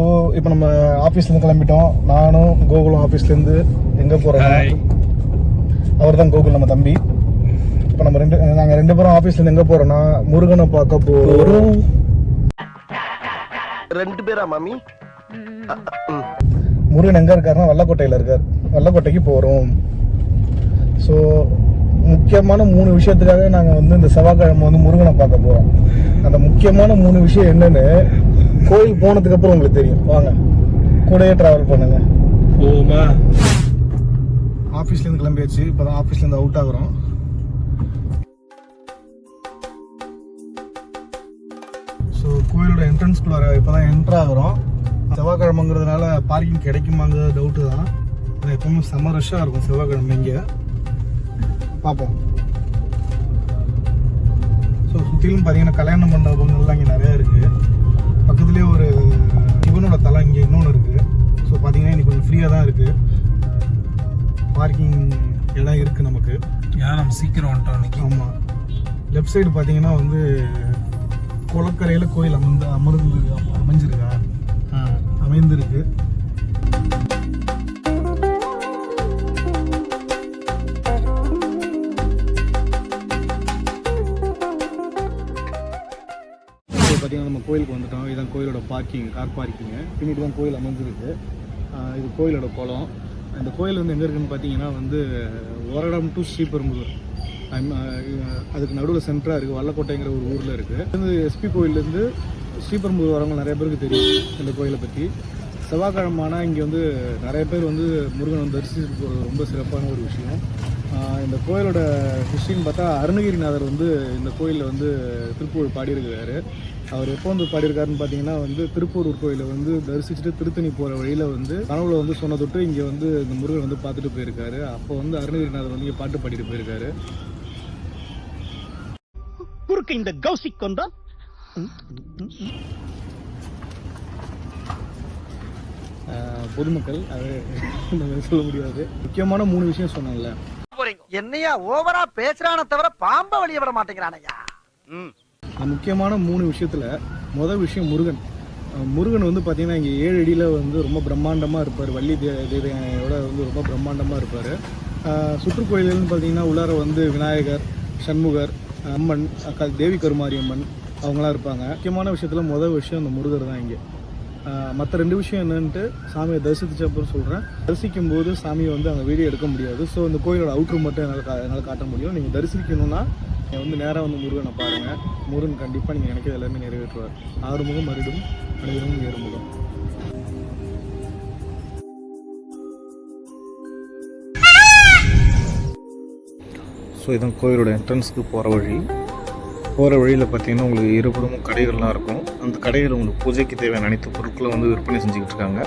So இப்போ நம்ம ஆஃபீஸ்லேருந்து கிளம்பிட்டோம். நானும் கோகுலும் ஆஃபீஸ்லேருந்து எங்கே போகிறோம் அவர் தான் கோகுல் நம்ம தம்பி. இப்போ நம்ம ரெண்டு நாங்கள் ரெண்டு பேரும் ஆஃபீஸ்லேருந்து எங்கே போகிறோம்னா முருகனை பார்க்க போகிறோம் ரெண்டு பேரா மாமி? முருகன் எங்கே இருக்காருன்னா வல்லக்கோட்டையில் இருக்கார். வல்லக்கோட்டைக்கு போகிறோம் ஸோ முக்கியமான மூணு விஷயத்துக்காக நாங்கள் வந்து இந்த செவ்வாய்க்கிழமை வந்து முருகனை பார்க்க போகிறோம் அந்த முக்கியமான மூணு விஷயம் என்னன்னு கோயில் போனதுக்கு அப்புறம் உங்களுக்கு தெரியும். வாங்க. கூடயே ட்ராவல் பண்ணுங்க. போமா. ஆஃபீஸ்லேருந்து கிளம்பியாச்சு. இப்போ தான் ஆஃபீஸ்லேருந்து அவுட் ஆகுறோம். ஸோ கோயிலோட என்ட்ரன்ஸ்குள்ளார இப்போ தான் என்ட்ரு ஆகுறோம். செவ்வாய்க்கிழமைங்கிறதுனால பார்க்கிங் கிடைக்குமாங்கிறது டவுட்டு தான். ஆனால் எப்பவுமே செம்ம ரஷ்ஷாக இருக்கும் செவ்வாய்க்கிழமை இங்கே. பார்ப்போம் ஸோ சுற்றிலும் பார்த்தீங்கன்னா கல்யாண மண்டபங்கள்லாம் இங்கே நிறையா இருக்குது பக்கத்துலேயே ஒரு சிவனோட தலம் இங்கே இன்னொன்று இருக்குது ஸோ பார்த்தீங்கன்னா இன்னைக்கு கொஞ்சம் ஃப்ரீயாக தான் இருக்குது பார்க்கிங் இடம் இருக்குது நமக்கு. ஏன் நம்ம சீக்கிரம் வந்துட்டோம் இன்னைக்கு. ஆமாம் லெஃப்ட் சைடு பார்த்தீங்கன்னா வந்து குளக்கரையில் கோயில் அமர்ந்து அமர்ந்து அமைஞ்சிருக்கா. அமைந்திருக்கு. கோயிலுக்கு வந்துட்டோம். இதுதான் கோயிலோட பார்க்கிங் கார் பார்க்கிங்கு பின்னாடி தான் கோயில் அமைஞ்சிருக்கு. இது கோயிலோட குளம். இந்த கோயில் வந்து எங்கே இருக்குதுன்னு பார்த்தீங்கன்னா வந்து ஒரடம் டு ஸ்ரீபெரும்புதூர். அதுக்கு நடுவில் சென்டராக இருக்குது வல்லக்கோட்டைங்கிற ஒரு ஊரில் இருக்குது வந்து எஸ்பி கோயிலேருந்து ஸ்ரீபெரும்புதூர் வரவங்க நிறைய பேருக்கு தெரியும் இந்த கோயிலை பற்றி செவ்வாய்க்கிழமானால் இங்கே வந்து நிறைய பேர் வந்து முருகன் வந்து தரிசித்து போகிறது ரொம்ப சிறப்பான ஒரு விஷயம். இந்த கோயிலோட ஹிஸ்ட்ரின்னு பார்த்தா அருணகிரிநாதர் வந்து இந்த கோயிலில் வந்து திருப்பூர் பாடியிருக்கிறாரு. அவர் எப்போ வந்து பாடியிருக்காருன்னு பார்த்தீங்கன்னா வந்து திருப்பூர் கோயிலை வந்து தரிசிச்சுட்டு திருத்தணி போகிற வழியில் வந்து கனவுல வந்து சொன்ன தொட்டு இங்கே வந்து இந்த முருகன் வந்து பார்த்துட்டு போயிருக்காரு. அப்போ வந்து அருணகிரிநாதர் வந்து இங்கே பாட்டு பாடிட்டு போயிருக்காரு. குறுக்கு இந்த கௌசிக் கொண்டா ஆஹ் பொதுமக்கள் அது சொல்ல முடியாது. முக்கியமான மூணு விஷயம் சொன்னாங்கல்ல என்னையா ஓவரா பேசுறான தவிர பாம்ப வழிய விட மாட்டேங்கிறானையா? முக்கியமான மூணு விஷயத்தில் முதல் விஷயம் முருகன். முருகன் வந்து பார்த்திங்கன்னா இங்கே ஏழு அடியில் வந்து ரொம்ப பிரம்மாண்டமாக இருப்பார். வள்ளி தே தேவையோட வந்து ரொம்ப பிரம்மாண்டமாக இருப்பார். சுற்றுக்கோயில்கள்னு பார்த்தீங்கன்னா உள்ளார வந்து விநாயகர் சண்முகர் அம்மன் அக்கா தேவி கருமாரியம்மன் அவங்களாம் இருப்பாங்க. முக்கியமான விஷயத்தில் முதல் விஷயம் அந்த முருகர் தான் இங்கே. மற்ற ரெண்டு விஷயம் என்னன்ட்டு சாமியை தரிசித்த அப்புறம் சொல்கிறேன் தரிசிக்கும் போது சாமியை வந்து அங்கே வீடியோ எடுக்க முடியாது. ஸோ இந்த கோயிலோட அவுட்ரு மட்டும் என்னால் கா என்னால் காட்ட முடியும். நீங்கள் தரிசிக்கணும்னா நீங்கள் வந்து நேராக வந்து முருகனை பாருங்கள் முருகன் கண்டிப்பாக நீங்கள் நினைக்கிறது எல்லாமே நிறைவேற்றுவார். ஆறுமுகம் மறுடும் மனிதனும் ஏறுமுகம். ஸோ இதான் கோயிலோட என்ட்ரன்ஸ்க்கு போகிற வழி. போகிற வழியில் பார்த்தீங்கன்னா உங்களுக்கு இருபுறமும் கடைகள்லாம் இருக்கும். அந்த கடையில் உங்களுக்கு பூஜைக்கு தேவையான அனைத்து பொருட்களும் வந்து விற்பனை செஞ்சுக்கிட்டு இருக்காங்க.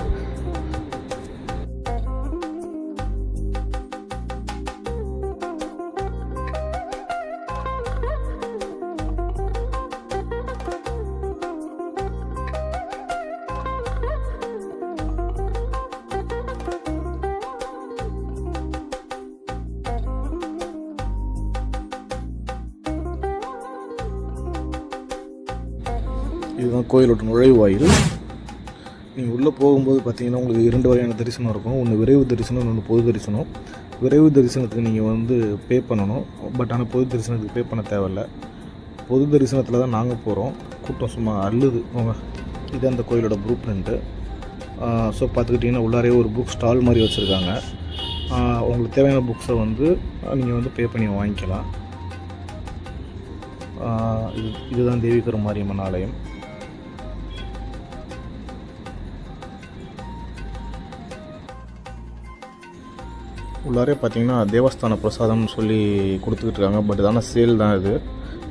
இதுதான் கோயிலோட நுழைவாயில். நீங்கள் உள்ளே போகும்போது பார்த்தீங்கன்னா உங்களுக்கு இரண்டு வகையான தரிசனம் இருக்கும். ஒன்று விரைவு தரிசனம் இன்னொன்று பொது தரிசனம். விரைவு தரிசனத்துக்கு நீங்கள் வந்து பே பண்ணணும். பட் ஆனால் பொது தரிசனத்துக்கு பே பண்ண தேவையில்ல. பொது தரிசனத்தில் தான் நாங்கள் போகிறோம் கூட்டம் சும்மா அள்ளுது. இது அந்த கோயிலோட ப்ரூ பிரிண்ட்டு ஸோ பார்த்துக்கிட்டிங்கன்னா உள்ளாரே ஒரு புக் ஸ்டால் மாதிரி வச்சுருக்காங்க. உங்களுக்கு தேவையான புக்ஸை வந்து நீங்கள் வந்து பே பண்ணி வாங்கிக்கலாம். இது இதுதான் தேவிகர் மாரியம்மன் ஆலயம். உள்ளாரே பார்த்தீங்கன்னா தேவஸ்தான பிரசாதம்னு சொல்லி கொடுத்துக்கிட்டு இருக்காங்க பட் இதான சேல் தான் இது.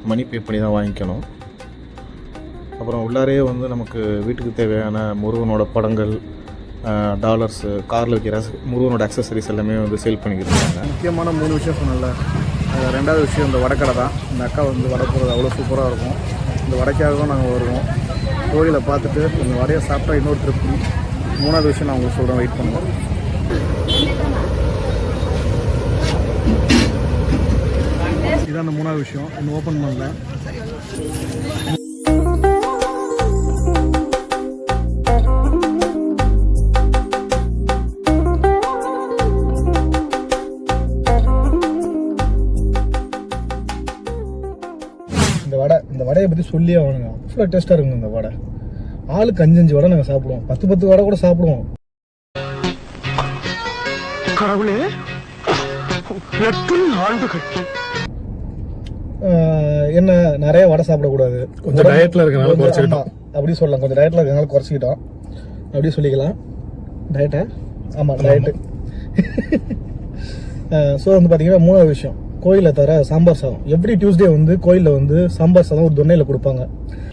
மணி பே பண்ணி தான் வாங்கிக்கணும். அப்புறம் உள்ளாரே வந்து நமக்கு வீட்டுக்கு தேவையான முருகனோட படங்கள் டாலர்ஸு காரில் வைக்கிற முருகனோட அக்சசரிஸ் எல்லாமே வந்து சேல் பண்ணிக்கிட்டு இருக்காங்க முக்கியமான மூணு விஷயம் சொன்னல ரெண்டாவது விஷயம் இந்த வடக்கடை தான். இந்த அக்கா வந்து வடை போடுறது அவ்வளோ சூப்பராக இருக்கும். இந்த வடைக்காகவும் நாங்கள் வருவோம். கோயிலை பார்த்துட்டு இந்த வடையை சாப்பிட்டா இன்னொரு திருப்தி. மூணாவது விஷயம் நான் உங்களுக்கு சொல்கிறேன் வெயிட் பண்ணுவோம் இதான் அந்த மூணாவது விஷயம். இன்னும் ஓப்பன் பண்ணல. இந்த வடை இந்த வடையை பற்றி சொல்லியே ஆகணுங்க. அவ்வளோ டேஸ்ட்டாக இருக்குங்க இந்த வடை. ஆளுக்கு அஞ்சு அஞ்சு வடை நாங்கள் சாப்பிடுவோம். பத்து பத்து வடை கூட சாப்பிடுவோம். கடவுளே ஆண்டு கட்டி என்ன நிறைய வடை சாப்பிடக்கூடாது. கொஞ்சம் டயட்ல இருக்கனால குறைச்சிக்கிட்டோம். அப்படி சொல்லலாம். கொஞ்சம் டயட்ல இருக்கனால குறைச்சிக்கிட்டோம். அப்படி சொல்லிக்கலாம். டயட்டா ஆமாம் டயட்டு ஸோ வந்து பார்த்தீங்கன்னா மூணாவது விஷயம். கோயிலில் தர சாம்பார் சாதம். எவ்ரி டியூஸ்டே வந்து கோயிலில் வந்து சாம்பார் சாதம் ஒரு தொன்னையில் கொடுப்பாங்க.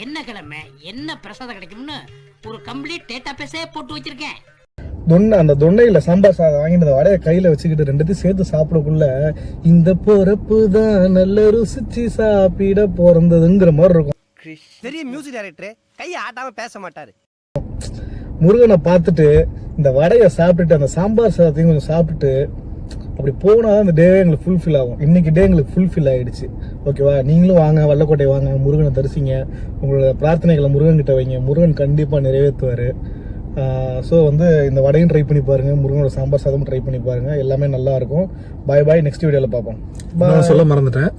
என்ன கிழமை? என்ன பிரசாதம் கிடைக்கும்னு ஒரு கம்ப்ளீட் டேட்டா பேஸே போட்டு வச்சிருக்கேன். தொன்னை அந்த தொன்னையில் சாம்பார் சாதம் வாங்கிட்டு அந்த வடையை கையில் வச்சுக்கிட்டு ரெண்டுத்தையும் சேர்த்து சாப்பிடக்குள்ள இந்த பொறப்பு தான் நல்ல ருசிச்சு சாப்பிட பிறந்ததுங்கிற மாதிரி இருக்கும். பெரிய மியூசிக் டைரக்டர் கையை ஆட்டாம பேச மாட்டாரு. முருகனை பார்த்துட்டு இந்த வடையை சாப்பிட்டுட்டு அந்த சாம்பார் சாதத்தையும் கொஞ்சம் சாப்பிட்டுட்டு அப்படி போனால் அந்த டே எங்களுக்கு ஃபுல்ஃபில் ஆகும். இன்னைக்கு டே எங்களுக்கு ஃபுல்ஃபில் ஆயிடுச்சு. ஓகேவா நீங்களும் வாங்க வல்லக்கோட்டை வாங்க முருகனை தரிசிங்க. உங்களோட பிரார்த்தனைகளை முருகன் கிட்ட வைங்க. முருகன் கண்டிப்பாக நிறைவேற்றுவார். ஸோ வந்து இந்த வடையும் ட்ரை பண்ணி பாருங்க முருகனோட சாம்பார் சாதமும் ட்ரை பண்ணி பாருங்க எல்லாமே நல்லா இருக்கும். பாய் பாய் நெக்ஸ்ட் வீடியோவில் பார்ப்போம். நான் சொல்ல மறந்துட்டேன்.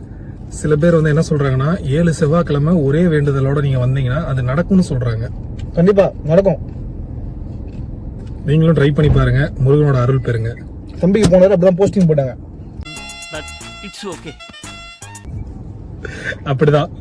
சில பேர் வந்து என்ன சொல்றாங்கன்னா ஏழு செவ்வாய்க்கிழமை ஒரே வேண்டுதலோட நீங்க வந்தீங்கன்னா அது நடக்கும்னு சொல்றாங்க. கண்டிப்பாக நடக்கும். நீங்களும் ட்ரை பண்ணி பாருங்க முருகனோட அருள் பெறுங்க. தம்பிக்கு போனவர் அப்படி தான் போஸ்டிங் போட்டாங்க. இட்ஸ் ஓகே அப்படிதான்.